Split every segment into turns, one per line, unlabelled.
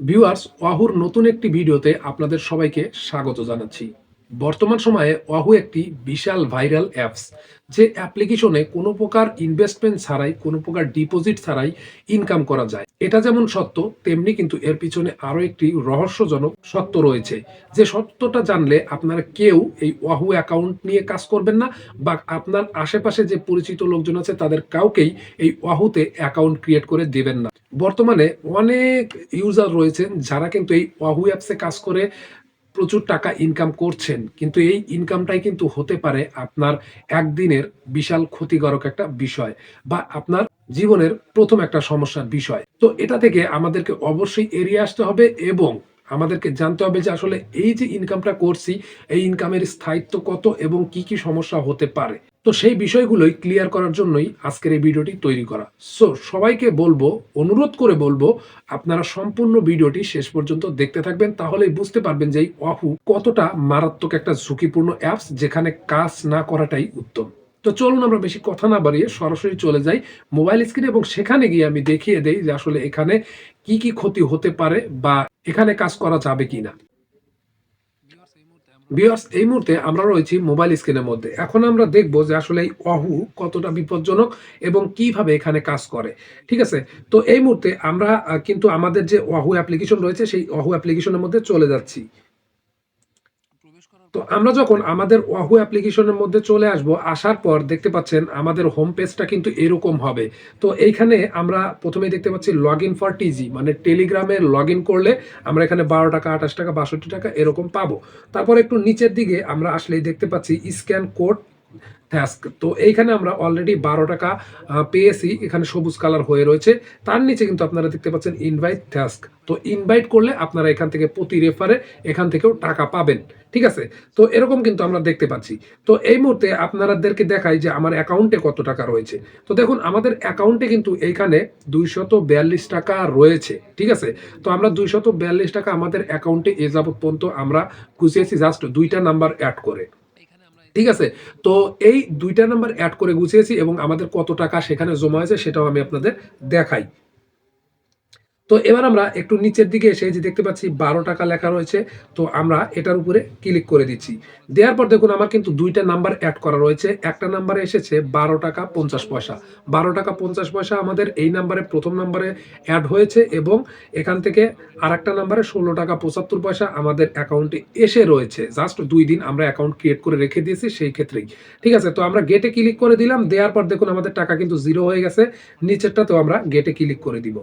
Viewers ওয়াহুর নতুন একটি ভিডিওতে আপনাদের সবাইকে স্বাগত জানাচ্ছি। বর্তমান সময়ে ওয়াহু একটি বিশাল ভাইরাল অ্যাপস, যে অ্যাপ্লিকেশনে কোনো প্রকার ইনভেস্টমেন্ট ছাড়াই, কোনো প্রকার ডিপোজিট ছাড়াই ইনকাম করা যায়। এটা যেমন সত্য, তেমনি কিন্তু এর পিছনে আরও একটি রহস্যজনক সত্য রয়েছে, যে সত্যটা জানলে আপনারা কেউ এই ওয়াহু অ্যাকাউন্ট নিয়ে কাজ করবেন না, বা আপনার আশেপাশে যে পরিচিত লোকজন আছে, তাদের কাউকেই এই ওয়াহুতে অ্যাকাউন্ট ক্রিয়েট করে দেবেন না। বর্তমানে অনেক ইউজার রয়েছেন, যারা কিন্তু এই ওয়াহু অ্যাপসে কাজ করে প্রচুর টাকা ইনকাম করছেন, কিন্তু এই ইনকামটাই কিন্তু হতে পারে আপনার একদিনের বিশাল ক্ষতিকারক একটা বিষয় বা আপনার জীবনের প্রথম একটা সমস্যার বিষয়। তো এটা থেকে আমাদেরকে অবশ্যই এড়িয়ে আসতে হবে এবং আমাদেরকে জানতে হবে যে আসলে এই যে ইনকামটা করছি, এই ইনকামের স্থায়িত্ব কত এবং কি কি সমস্যা হতে পারে। তো সেই বিষয়গুলোই ক্লিয়ার করার জন্যই আজকের এই ভিডিওটি তৈরি করা। সো সবাইকে বলব, অনুরোধ করে বলব, আপনারা সম্পূর্ণ ভিডিওটি শেষ পর্যন্ত দেখতে থাকবেন, তাহলেই বুঝতে পারবেন যে এই অহু কতটা মারাত্মক একটা ঝুঁকিপূর্ণ অ্যাপস যেখানে কাজ না করাটাই উত্তম। তো চলুন আমরা বেশি কথা না বাড়িয়ে সরাসরি চলে যাই মোবাইল স্ক্রিনে এবং সেখানে গিয়ে আমি দেখিয়ে দেই যে আসলে এখানে কি কি ক্ষতি হতে পারে বা এখানে কাজ করা যাবে কিনা। বিয়ার্স এই মুহূর্তে আমরা রয়েছি মোবাইল স্ক্রিনের মধ্যে। এখন আমরা দেখব যে আসলে এই অহু কতটা বিপজ্জনক এবং কীভাবে এখানে কাজ করে। ঠিক আছে? তো এই মুহূর্তে আমরা কিন্তু আমাদের যে অহু অ্যাপ্লিকেশন রয়েছে, সেই অহু অ্যাপ্লিকেশনের মধ্যে চলে যাচ্ছি। তো আমরা যখন আমাদের ওয়াহু অ্যাপ্লিকেশনের মধ্যে চলে আসব, আসার পর দেখতে পাচ্ছেন আমাদের হোম পেজটা কিন্তু এরকম হবে। তো এইখানে আমরা প্রথমে দেখতে পাচ্ছি লগ ইন ফর টিজি মানে টেলিগ্রামে লগ ইন করলে আমরা এখানে বারো টাকা, আঠাশ টাকা, বাষট্টি টাকা এরকম পাবো। তারপর একটু নিচের দিকে আমরা আসলেই দেখতে পাচ্ছি স্ক্যান কোড ট্যাস্ক তো এইখানে আমরা অলরেডি বারো টাকা পেয়েছি। এখানে সবুজ কালার হয়ে রয়েছে। তার নিচে কিন্তু আপনারা দেখতে পাচ্ছেন ইনভাইট ট্যাস্ক তো ইনভাইট করলে আপনারা এখান থেকে প্রতি রেফারে এখান থেকেও টাকা পাবেন। ঠিক আছে? তো এরকম কিন্তু আমরা দেখতে পাচ্ছি। তো এই মুহূর্তে আপনাদেরকে দেখাই যে আমার অ্যাকাউন্টে কত টাকা রয়েছে। তো দেখুন, আমাদের অ্যাকাউন্টে কিন্তু এইখানে দুইশত বিয়াল্লিশ টাকা রয়েছে। ঠিক আছে? তো আমরা দুইশত বিয়াল্লিশ টাকা আমাদের অ্যাকাউন্টে এ যাবত পর্যন্ত আমরা গুছিয়েছি জাস্ট দুইটা নাম্বার অ্যাড করে। ঠিক আছে? তো এই দুইটা নাম্বার অ্যাড করে গুছিয়েছি এবং আমাদের কত টাকা সেখানে জমা হয়েছে সেটাও আমি আপনাদের দেখাই। তো এবার আমরা একটু নিচের দিকে এসে যে দেখতে পাচ্ছি বারো টাকা লেখা রয়েছে, তো আমরা এটার উপরে ক্লিক করে দিচ্ছি। দেওয়ার পর দেখুন আমার কিন্তু দুইটা নাম্বার অ্যাড করা রয়েছে। একটা নাম্বারে এসেছে বারো টাকা পঞ্চাশ পয়সা। বারো টাকা পঞ্চাশ পয়সা আমাদের এই নাম্বারে প্রথম নাম্বারে অ্যাড হয়েছে এবং এখান থেকে আর একটা নাম্বারে ষোলো টাকা পঁচাত্তর পয়সা আমাদের অ্যাকাউন্টে এসে রয়েছে। জাস্ট দুই দিন আমরা অ্যাকাউন্ট ক্রিয়েট করে রেখে দিয়েছি সেই ক্ষেত্রেই। ঠিক আছে, তো আমরা গেটে ক্লিক করে দিলাম। দেওয়ার পর দেখুন আমাদের টাকা কিন্তু জিরো হয়ে গেছে। নিচেরটাতেও আমরা গেটে ক্লিক করে দিব।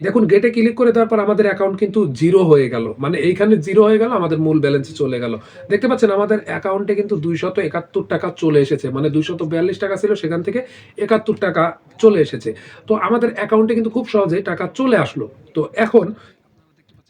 দেখুন গেটে ক্লিক করে দেওয়ার পর আমাদের অ্যাকাউন্ট কিন্তু জিরো হয়ে গেল। মানে এইখানে জিরো হয়ে গেল, আমাদের মূল ব্যালেন্সে চলে গেল। দেখতে পাচ্ছেন, আমাদের অ্যাকাউন্টে কিন্তু দুইশত একাত্তর টাকা চলে এসেছে। মানে দুইশত বিয়াল্লিশ টাকা ছিল, সেখান থেকে একাত্তর টাকা চলে এসেছে। তো আমাদের অ্যাকাউন্টে কিন্তু খুব সহজে টাকা চলে আসলো। তো এখন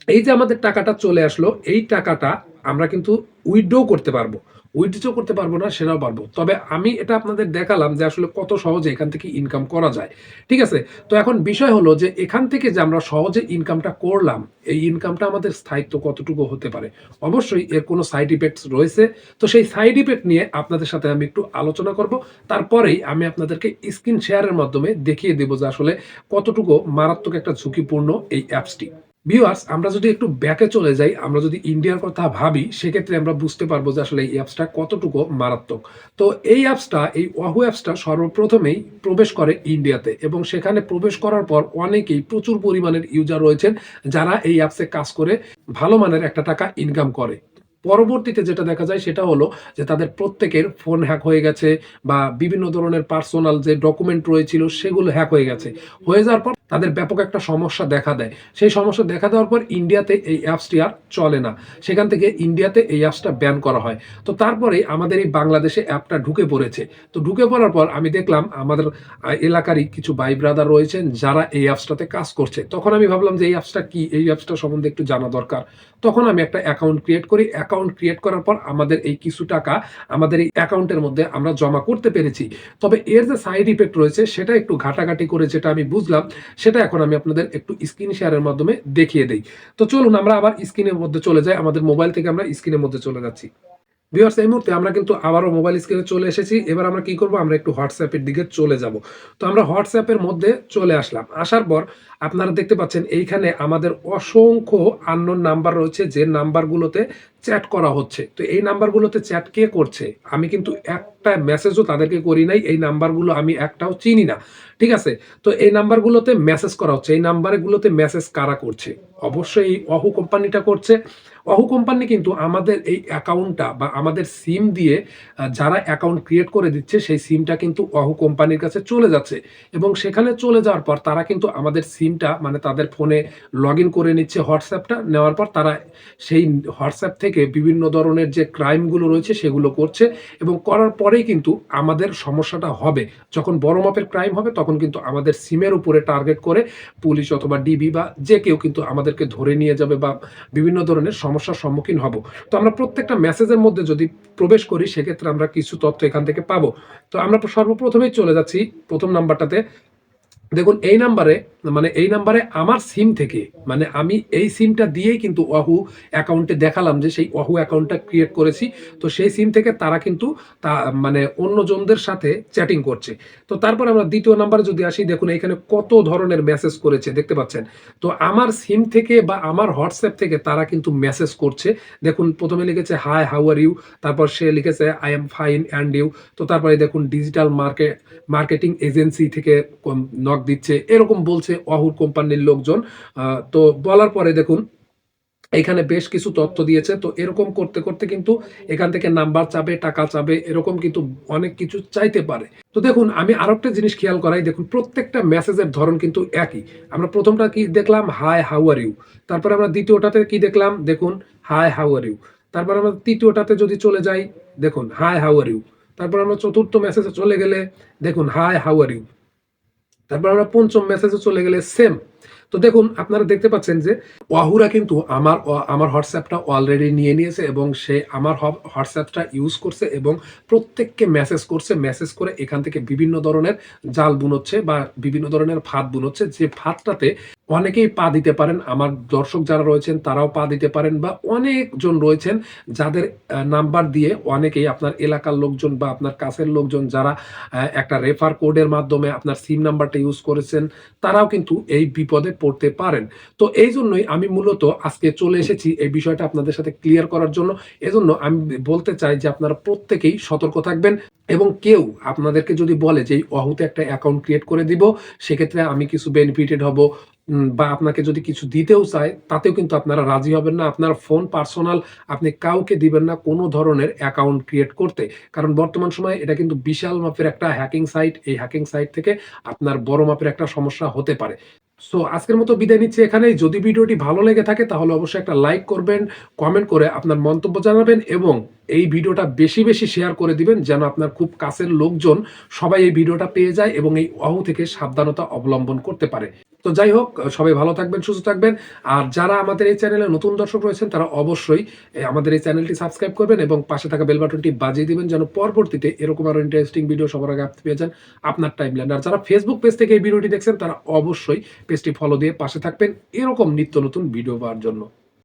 এই যে আমাদের টাকাটা চলে আসলো, এই টাকাটা আমরা কিন্তু উইথড্র করতে পারব। উইথড্র করতে পারব না, সেটাও পারব। তবে আমি এটা আপনাদের দেখালাম যে আসলে কত সহজে এখান থেকে ইনকাম করা যায়। ঠিক আছে? তো এখন বিষয় হলো যে এখান থেকে যে আমরা সহজে ইনকামটা করলাম, এই ইনকামটা আমাদের স্থায়িত্ব কতটুকু হতে পারে? অবশ্যই এর কোনো সাইড ইফেক্টস রয়েছে। তো সেই সাইড ইফেক্ট নিয়ে আপনাদের সাথে আমি একটু আলোচনা করব। তারপরেই আমি আপনাদেরকে স্ক্রিন শেয়ারের মাধ্যমে দেখিয়ে দেবো যে আসলে কতটুকু মারাত্মক একটা ঝুঁকিপূর্ণ এই অ্যাপসটি ভিউয়ার্স আমরা যদি একটু ব্যাকে চলে যাই, আমরা যদি ইন্ডিয়ার কথা ভাবি, সেক্ষেত্রে আমরা বুঝতে পারব যে আসলে এই অ্যাপসটা কতটুকু মারাত্মক। তো এই অ্যাপসটা এই ওয়াহু অ্যাপসটা সর্বপ্রথমেই প্রবেশ করে ইন্ডিয়াতে এবং সেখানে প্রবেশ করার পর অনেকেই প্রচুর পরিমাণের ইউজার রয়েছেন যারা এই অ্যাপসে কাজ করে ভালো মানের একটা টাকা ইনকাম করে। পরবর্তীতে যেটা দেখা যায় সেটা হলো যে তাদের প্রত্যেকের ফোন হ্যাক হয়ে গেছে বা বিভিন্ন ধরনের পার্সোনাল যে ডকুমেন্ট রয়েছিল, সেগুলো হ্যাক হয়ে গেছে। হয়ে যাওয়ার পর তাদের ব্যাপক একটা সমস্যা দেখা দেয়। সেই সমস্যা দেখা দেওয়ার পর ইন্ডিয়াতে এই অ্যাপসটি আর চলে না। সেখান থেকে ইন্ডিয়াতে এই অ্যাপসটা ব্যান করা হয়। তো তারপরে আমাদের এই বাংলাদেশে অ্যাপটা ঢুকে পড়েছে। তো ঢুকে পড়ার পর আমি দেখলাম আমাদের এলাকারই কিছু ভাই ব্রাদার রয়েছেন যারা এই অ্যাপসটাতে কাজ করছে। তখন আমি ভাবলাম যে এই অ্যাপসটা কি? এই অ্যাপসটা সম্বন্ধে একটু জানা দরকার। তখন আমি একটা অ্যাকাউন্ট ক্রিয়েট করি। অ্যাকাউন্ট ক্রিয়েট করার পর আমাদের এই কিছু টাকা আমাদের এই অ্যাকাউন্টের মধ্যে আমরা জমা করতে পেরেছি। তবে এর যে সাইড ইফেক্ট রয়েছে, সেটা একটু ঘাটাঘাটি করে যেটা আমি বুঝলাম সেটা এখন আমি আপনাদের একটু স্ক্রিন শেয়ারের মাধ্যমে দেখিয়ে দেই। তো চলুন, আমরা আবার স্ক্রিনের মধ্যে চলে যাই। আমাদের মোবাইল থেকে আমরা স্ক্রিনের মধ্যে চলে যাচ্ছি। ভিউয়ার্স এই মুহূর্তে আমরা কিন্তু আবারও মোবাইল স্ক্রিনে চলে এসেছি। এবার আমরা কি করব? আমরা একটু হোয়াটসঅ্যাপের দিকে চলে যাব। তো আমরা হোয়াটসঅ্যাপের মধ্যে চলে আসলাম। আসার পর আপনারা দেখতে পাচ্ছেন, এইখানে আমাদের অসংখ্য আননোন নাম্বার রয়েছে, যে নাম্বারগুলোতে চ্যাট করা হচ্ছে। তো এই নাম্বারগুলোতে চ্যাট কে করছে? আমি কিন্তু একটা মেসেজও তাদেরকে করি নাই, এই নাম্বারগুলো আমি একটাও চিনি না। ঠিক আছে? তো এই নাম্বারগুলোতে মেসেজ করা হচ্ছে। এই নাম্বারগুলোতে মেসেজ কারা করছে? অবশ্যই এই অহু কোম্পানিটা করছে। অহু কোম্পানি কিন্তু আমাদের এই অ্যাকাউন্টটা বা আমাদের সিম দিয়ে যারা অ্যাকাউন্ট ক্রিয়েট করে দিচ্ছে, সেই সিমটা কিন্তু অহু কোম্পানির কাছে চলে যাচ্ছে। এবং সেখানে চলে যাওয়ার পর তারা কিন্তু আমাদের সিমটা মানে তাদের ফোনে লগ করে নিচ্ছে হোয়াটসঅ্যাপটা নেওয়ার পর তারা সেই হোয়াটসঅ্যাপ থেকে বিভিন্ন ধরনের যে ক্রাইমগুলো রয়েছে, সেগুলো করছে। এবং করার পরেই কিন্তু আমাদের সমস্যাটা হবে। যখন বড় মাপের ক্রাইম হবে, তখন কিন্তু আমাদের সিমের উপরে টার্গেট করে পুলিশ অথবা ডিবি বা যে কেউ কিন্তু আমাদেরকে ধরে নিয়ে যাবে বা বিভিন্ন ধরনের সমস্যার সম্মুখীন হব। তো আমরা প্রত্যেকটা মেসেজের মধ্যে যদি প্রবেশ করি, সেক্ষেত্রে আমরা কিছু তথ্য এখান থেকে পাবো। তো আমরা সর্বপ্রথমেই চলে যাচ্ছি প্রথম নাম্বারটাতে। দেখুন, এই নাম্বারে মানে এই নাম্বারে আমার সিম থেকে মানে আমি এই সিমটা দিয়েই কিন্তু ওয়াহু অ্যাকাউন্টে দেখালাম যে সেই ওয়াহু অ্যাকাউন্টটা ক্রিয়েট করেছি। তো সেই সিম থেকে তারা কিন্তু তা মানে অন্যজনদের সাথে চ্যাটিং করছে। তো তারপর আমরা দ্বিতীয় নাম্বারে যদি আসি, দেখুন এখানে কত ধরনের মেসেজ করেছে, দেখতে পাচ্ছেন? তো আমার সিম থেকে বা আমার হোয়াটসঅ্যাপ থেকে তারা কিন্তু মেসেজ করছে। দেখুন, প্রথমে লিখেছে হাই হাউ আর ইউ তারপর সে লিখেছে I am fine and you তো তারপরে দেখুন ডিজিটাল মার্কেট মার্কেটিং এজেন্সি থেকে নক দিচ্ছে। এরকম বলছে অহুর কোম্পানির লোকজন। তো বলার পরে দেখুন, এখানে বেশ কিছু তথ্য দিয়েছে। তো এরকম করতে করতে কিন্তু এখান থেকে নাম্বার চাবে, টাকা চাবে, এরকম কিন্তু অনেক কিছু চাইতে পারে। তো দেখুন, আমি আরও একটা জিনিস খেয়াল করাই। দেখুন, প্রত্যেকটা মেসেজের ধরন কিন্তু একই। আমরা প্রথমটা কি দেখলাম? Hi, how are you. তারপর আমরা দ্বিতীয়টাতে কি দেখলাম? দেখুন, হাই, হাউ আর ইউ। তারপর আমরা তৃতীয়টাতে যদি চলে যাই, দেখুন, হাই, হাউ আর ইউ। তারপর আমরা চতুর্থ মেসেজে চলে গেলে, দেখুন, হাই, হাউ আর ইউ। তারপর আমরা পঞ্চম মেসেজে চলে গেলে সেম তো দেখুন, আপনারা দেখতে পাচ্ছেন যে ওয়াহুরা কিন্তু আমার আমার হোয়াটসঅ্যাপটা অলরেডি নিয়ে নিয়েছে এবং সে আমার হোয়াটসঅ্যাপটা ইউজ করছে এবং প্রত্যেককে মেসেজ করছে মেসেজ করে এখান থেকে বিভিন্ন ধরনের জাল বুনোচ্ছে বা বিভিন্ন ধরনের ফাঁদ বুনোচ্ছে। যে ফাঁদটাতে অনেকেই পা দিতে পারেন, আমার দর্শক যারা রয়েছেন তারাও পা দিতে পারেন বা অনেকজন রয়েছেন যাদের নাম্বার দিয়ে অনেকেই আপনার এলাকার লোকজন বা আপনার কাছের লোকজন যারা একটা রেফার কোডের মাধ্যমে আপনার সিম নাম্বারটা ইউজ করেছেন, তারাও কিন্তু এই বিপদে পড়তে পারেন। তো এই জন্যই আমি মূলত আজকে চলে এসেছি এই বিষয়টা আপনাদের সাথে ক্লিয়ার করার জন্য। এজন্য আমি বলতে চাই যে আপনারা প্রত্যেকেই সতর্ক থাকবেন এবং কেউ আপনাদেরকে যদি বলে যে অহুতে একটা অ্যাকাউন্ট ক্রিয়েট করে দিব, সেক্ষেত্রে আমি কিছু বেনিফিটেড হব বা আপনাকে যদি কিছু দিতেও চায়, তাতেও কিন্তু আপনারা রাজি হবেন না। আপনার ফোন পার্সোনাল আপনি কাউকে দিবেন না কোনো ধরনের অ্যাকাউন্ট ক্রিয়েট করতে। কারণ বর্তমান সময়ে এটা কিন্তু বিশাল মাপের একটা হ্যাকিং সাইট এই হ্যাকিং সাইট থেকে আপনার বড় মাপের একটা সমস্যা হতে পারে। সো আজকের মতো বিদায় নিচ্ছি এখানেই। যদি ভিডিওটি ভালো লেগে থাকে, তাহলে অবশ্যই একটা লাইক করবেন কমেন্ট করে আপনার মন্তব্য জানাবেন এবং এই ভিডিওটা বেশি বেশি শেয়ার করে দিবেন যেন আপনার খুব কাছের লোকজন সবাই এই ভিডিওটা পেয়ে যায় এবং এই অহু থেকে সাবধানতা অবলম্বন করতে পারে। তো যাই হোক, সবাই ভালো থাকবেন, সুস্থ থাকবেন। আর যারা আমাদের এই চ্যানেলে নতুন দর্শক রয়েছেন, তারা অবশ্যই আমাদের এই চ্যানেলটি সাবস্ক্রাইব করবেন এবং পাশে থাকা বেল বাটনটি বাজিয়ে দিবেন যেন পরবর্তীতে এরকম আরও ইন্টারেস্টিং ভিডিও সবার আগে আপনি পেয়ে যান আপনার টাইম লাইন আর যারা ফেসবুক পেজ থেকে এই ভিডিওটি দেখছেন, তারা অবশ্যই পেজটি ফলো দিয়ে পাশে থাকবেন এরকম নিত্য নতুন ভিডিও পাওয়ার জন্য।